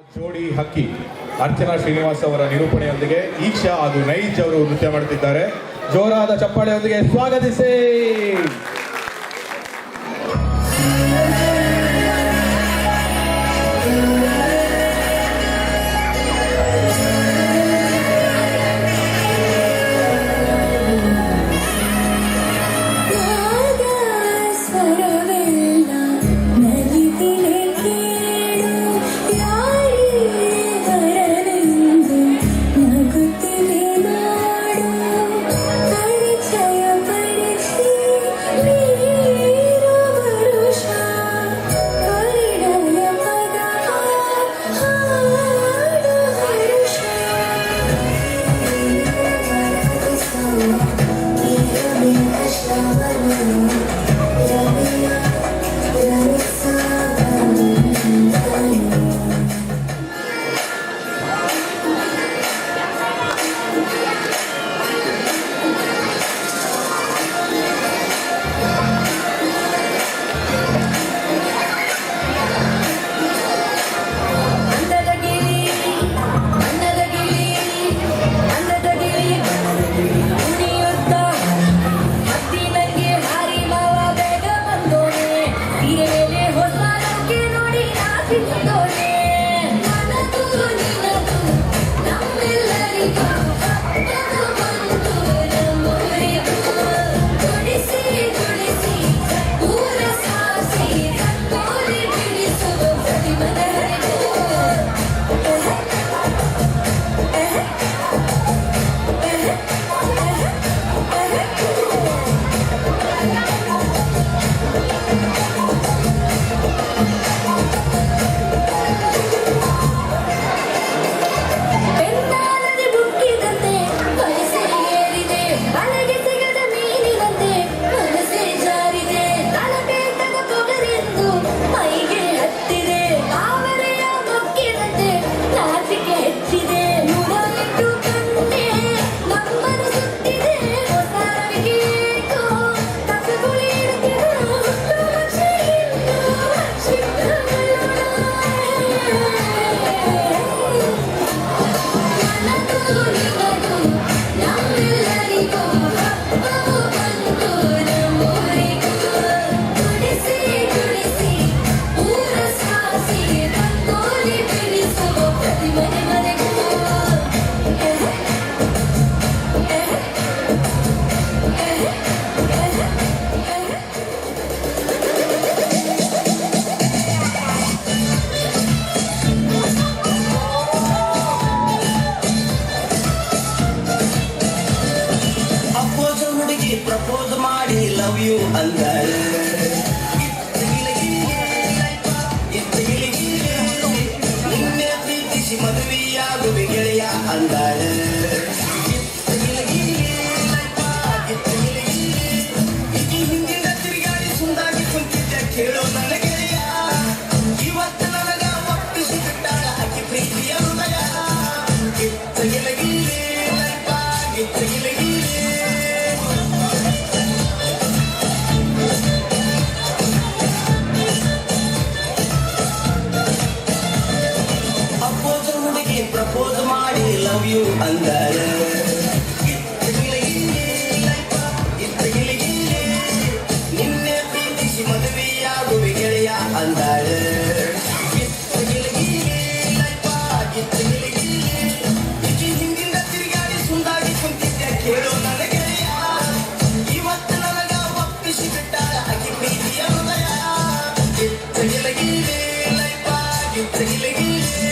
ಜೋಡಿ ಹಕ್ಕಿ. ಅರ್ಚನಾ ಶ್ರೀನಿವಾಸ್ ಅವರ ನಿರೂಪಣೆಯೊಂದಿಗೆ ಈಕ್ಷಾ ಹಾಗೂ ನೈಜ್ ಅವರು ನೃತ್ಯ ಮಾಡುತ್ತಿದ್ದಾರೆ. ಜೋರಾದ ಚಪ್ಪಾಳೆಯೊಂದಿಗೆ ಸ್ವಾಗತಿಸಿ. ಪ್ರಪೋಸ್ ಮಾಡಿ ಲವ್ ಯು ಅಂತ ನಿನ್ನೆ ಪ್ರೀತಿಸಿ ಮದುವೆಯಾಗುವೆ ಗೆಳೆಯ ಅಂದಾಳೆ. ಪ್ರಪೋಸ್ ಮಾಡಿ ಲವ್ ಯು ಅಂದಾರೆ. ನಿನ್ನೆ ಪ್ರೀತಿಸಿ ಮದುವೆಯಾಗುವೆ ಗೆಳೆಯ ಅಂದಾಳೆ Take it, take it,